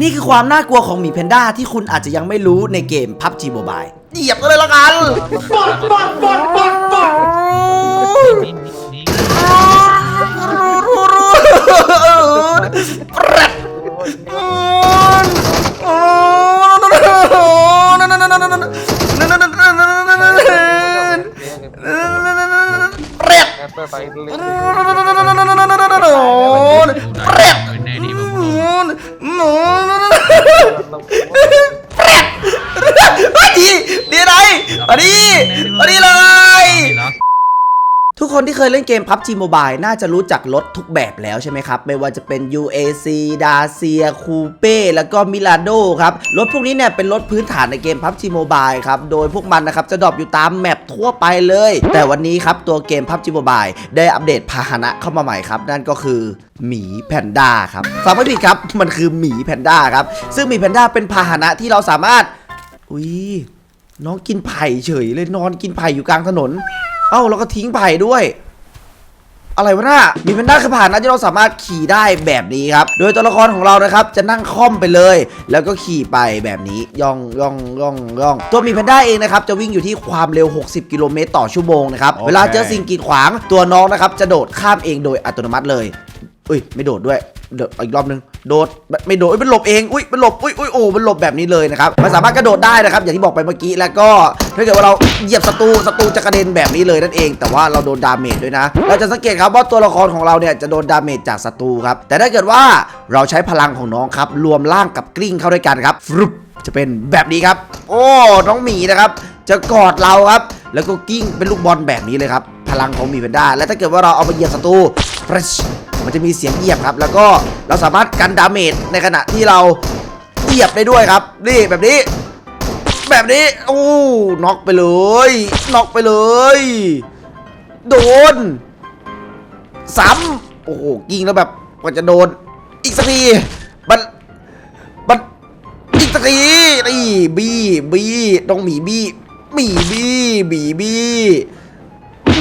นี่คือความน่ากลัวของหมีแพนด้าที่คุณอาจจะยังไม่รู้ในเกม PUBG Mobile เหยียบกันเลยละกันนี่นี่เร็ดแอปเปิลไปเรื่อยเร็ดแน่ดีผม ดีดีไรมาดีมาดีเลย ทุกคนที่เคยเล่นเกม PUBG Mobile น่าจะรู้จักรถทุกแบบแล้วใช่ไหมครับ ไม่ว่าจะเป็น UAC Dacia Coupe แล้วก็ Milano ครับ รถพวกนี้เนี่ยเป็นรถพื้นฐานในเกม PUBG Mobile ครับ โดยพวกมันนะครับจะดรอปอยู่ตามแมปทั่วไปเลย แต่วันนี้ครับ ตัวเกม PUBG Mobile ได้อัปเดตพาหนะเข้ามาใหม่ครับ นั่นก็คือหมีแพนด้าครับฟังไม่ผิดครับมันคือหมีแพนด้าครับซึ่งหมีแพนด้าเป็นพาหนะที่เราสามารถอุ้ยน้องกินไผ่เฉยเลยนอนกินไผ่อยู่กลางถนน อ้าแล้วก็ทิ้งไผ่ด้วยอะไรวะน่ามีแพนด้าคือผ่านนะที่เราสามารถขี่ได้แบบนี้ครับ โดยตัวละครของเรานะครับ จะนั่งค่อมไปเลย แล้วก็ขี่ไปแบบนี้ย่องย่องย่องย่องตัวมีแพนด้าเองนะครับ จะวิ่งอยู่ที่ความเร็ว 60 กิโลเมตรต่อชั่วโมงนะครับโอเคเวลาเจอสิ่งกีดขวางตัวน้องนะครับ จะโดดข้ามเองโดยอัตโนมัติเลยอุ้ย ไม่โดดด้วย โดดอีกรอบนึงโดดไม่โดดเอ้ยมันหลบเองอุ้ยมันหลบอุ้ยอุ้ยโอ้มันหลบแบบนี้เลยนะครับมันสามารถกระโดดได้นะครับ อย่างที่บอกไปเมื่อกี้แล้วก็ถ้าเกิดว่าเราเหยียบศัตรูศัตรูจะกระเด็นแบบนี้เลยนั่นเอง แต่ว่าเราโดนดาเมจด้วยนะ เราจะสังเกตครับว่าตัวละครของเราเนี่ยจะโดนดาเมจจากศัตรูครับแต่ถ้าเกิดว่าเราใช้พลังของน้องครับรวมร่างกับกลิ้งเข้าด้วยกันครับฟรุปจะเป็นแบบนี้ครับ โอ้น้องหมีนะครับ จะกอดเราครับ แล้วก็กิ้งเป็นลูกบอลแบบนี้เลยครับพลังของมีแพนด้าและถ้าเกิดว่าเราเอาไปเหยียบศัตรู มันจะมีเสียงเหยียบครับ แล้วก็เราสามารถกันดาเมจในขณะที่เราเหยียบได้ด้วยครับ นี่แบบนี้ แบบนี้โอ้น็อกไปเลยน็อกไปเลย โดนซ้ำโอ้โหยิงแล้วแบบกว่าจะโดน อีกสักทีมันมันอีกสักทีนี่บี้บี้ต้องหมีบี้หมีบี้หมีบี้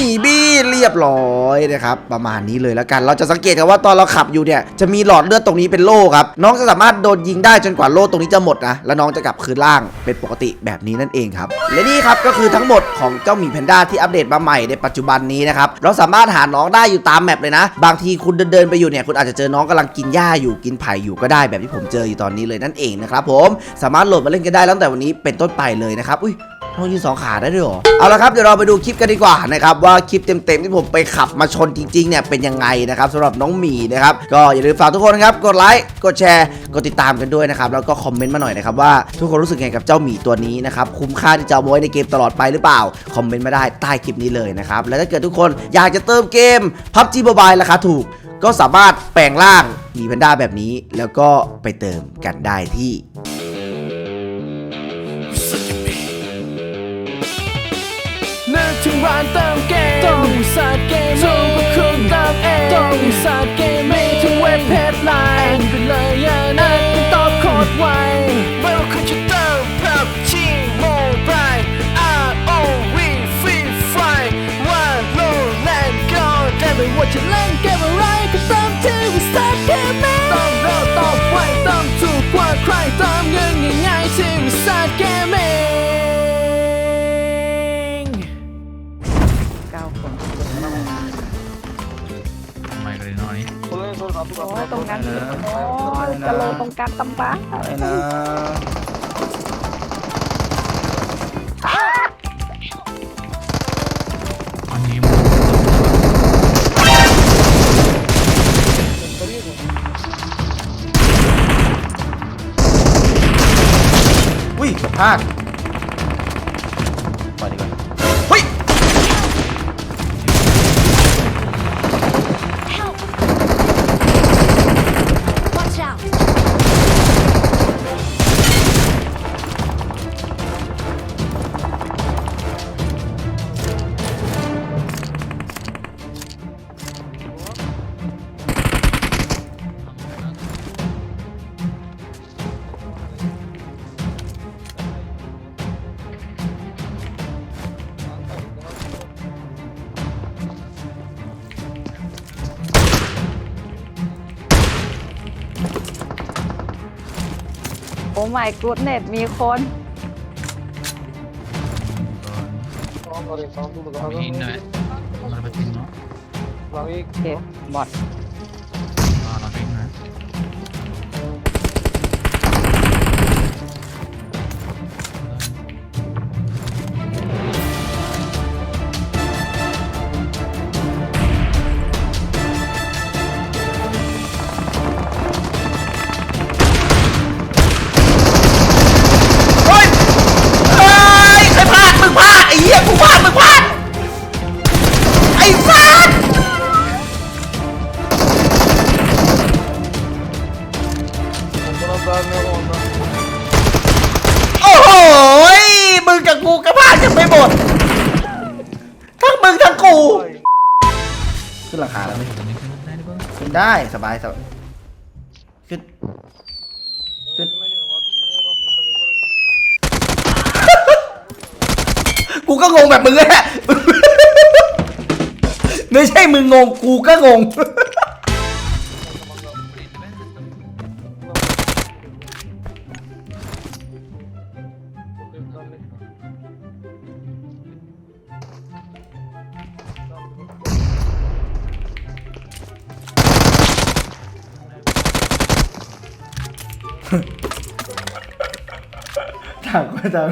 มีบี้เรียบร้อยนะครับประมาณนี้เลยแล้วกัน เราจะสังเกตกันว่าตอนเราขับอยู่เนี่ยจะมีหลอดเลือดตรงนี้เป็นโล่ครับน้องจะสามารถโดนยิงได้จนกว่าโล่ตรงนี้จะหมดนะแล้วน้องจะกลับคืนล่างเป็นปกติแบบนี้นั่นเองครับและนี่ครับก็คือทั้งหมดของเจ้าหมีแพนด้าที่อัปเดตมาใหม่ในปัจจุบันนี้นะครับเราสามารถหาน้องได้อยู่ตามแมปเลยนะ บางทีคุณเดินๆไปอยู่เนี่ยคุณอาจจะเจอน้องกำลังกินหญ้าอยู่กินไผ่อยู่ก็ได้แบบที่ผมเจออยู่ตอนนี้เลยนั่นเองนะครับผมสามารถโหลดมาเล่นกันได้ตั้งแต่วันนี้เป็นต้นไปเลยนะครับอุ้ย น้องยืนสองขาได้ด้วยเหรอ เอาละครับเดี๋ยวเราไปดูคลิปกันดีกว่านะครับว่าคลิปเต็มๆที่ผมไปขับมาชนจริงๆเนี่ยเป็นยังไงนะครับสำหรับน้องหมีนะครับก็อย่าลืมฝากทุกคนครับกดไลค์กดแชร์กดติดตามกันด้วยนะครับแล้วก็คอมเมนต์มาหน่อยนะครับว่าทุกคนรู้สึกไงกับเจ้าหมีตัวนี้นะครับคุ้มค่าที่จะเอามาไว้ในเกมตลอดไปหรือเปล่าคอมเมนต์มาได้ใต้คลิปนี้เลยนะครับและถ้าเกิดทุกคนอยากจะเติมเกม PUBG Mobile ราคาถูก ก็สามารถแปลงร่างหมีแพนด้าแบบนี้ แล้วก็ไปเติมกันได้ที่ ถึงร้านเติ โอ้ยตรงนั้นโอ้ยกะโหลตรงกลางตำบ้าไปนะอันนี้อุ้ยพลาด my goodness มีคนมีหินด้วยมันเป็นหินเนาะเก็บบอด บายสบายขึ้น ขึ้น กูก็งงแบบมึงแหละ ไม่ใช่มึงงง กูก็งง ต่างคนต่า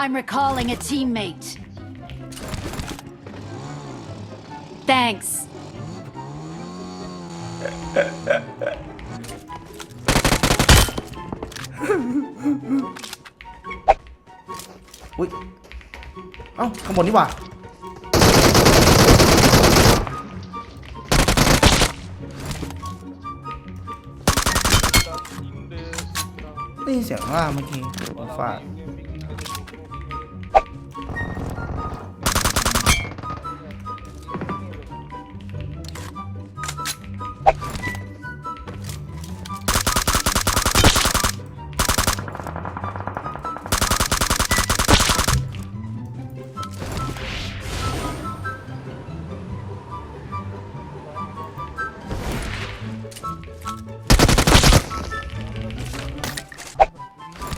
I'm recalling a teammate. Thanks. อุ้ยเอ้าข้างบนนี่ว่าได้ยินเสียงข้างล่าเมื่อกี้ผมฟาด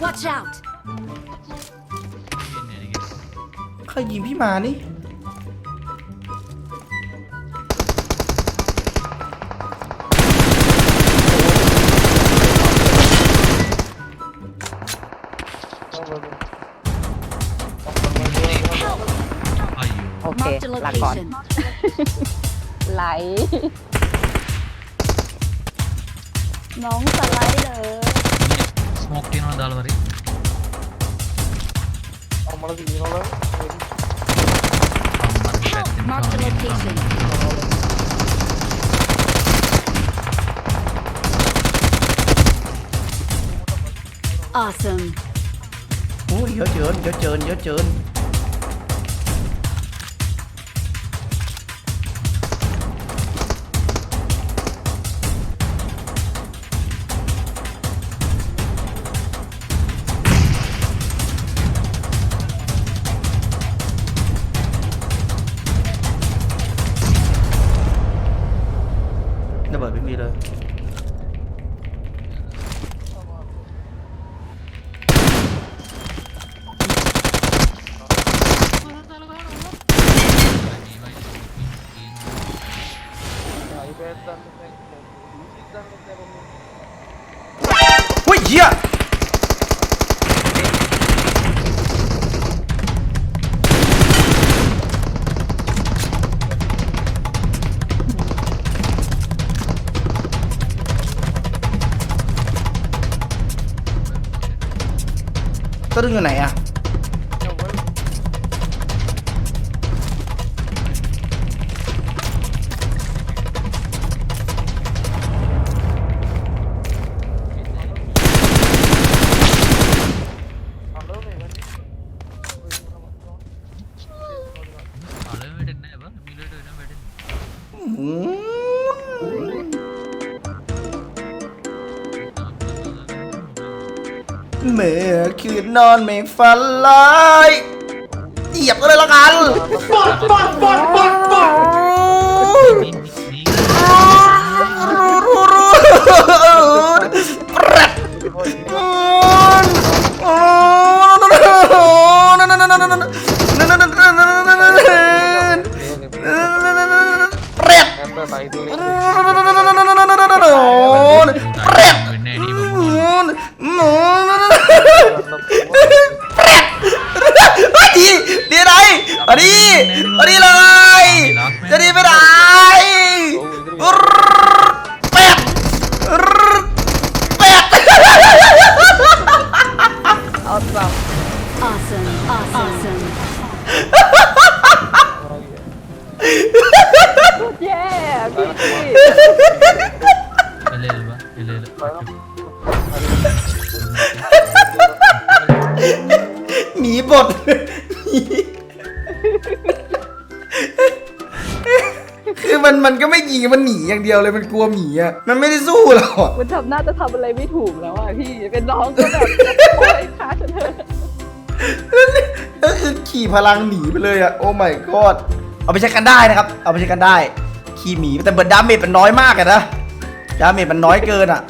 Watch out. ใครยิงพี่มานี่ Ayo. โอเค Marked a ลาก่อน location. ไหล น้องสไลด์เลย Smoke in on the alvari. Marked a location. Awesome. โอ้ยเยอะ เฮ้ยเหี้ยตัวนึงอยู่ไหนอะ เมื่อคืนนอนไม่ฝันลายเหยียบก็เลยละกัน ปอดปอดปอดปอด หนีบทหนีคือมันมันก็ไม่ยิงมันหนีอย่างเดียวเลยมันกลัวหมีอะมันไม่ได้สู้เราอะมันทำน่าจะทำอะไรไม่ถูกแล้วอะพี่เป็นน้องก็แบบโอ้ยฆ่าฉันเถอะก็คือขี่พลังหนีไปเลยอะโอ้ my god เอาไปใช้กันได้นะครับ เอาไปใช้กันได้ ขี่หมีแต่เบิร์ดดาเมจมันน้อยมากอะนะดาเมจมันน้อยเกินอะ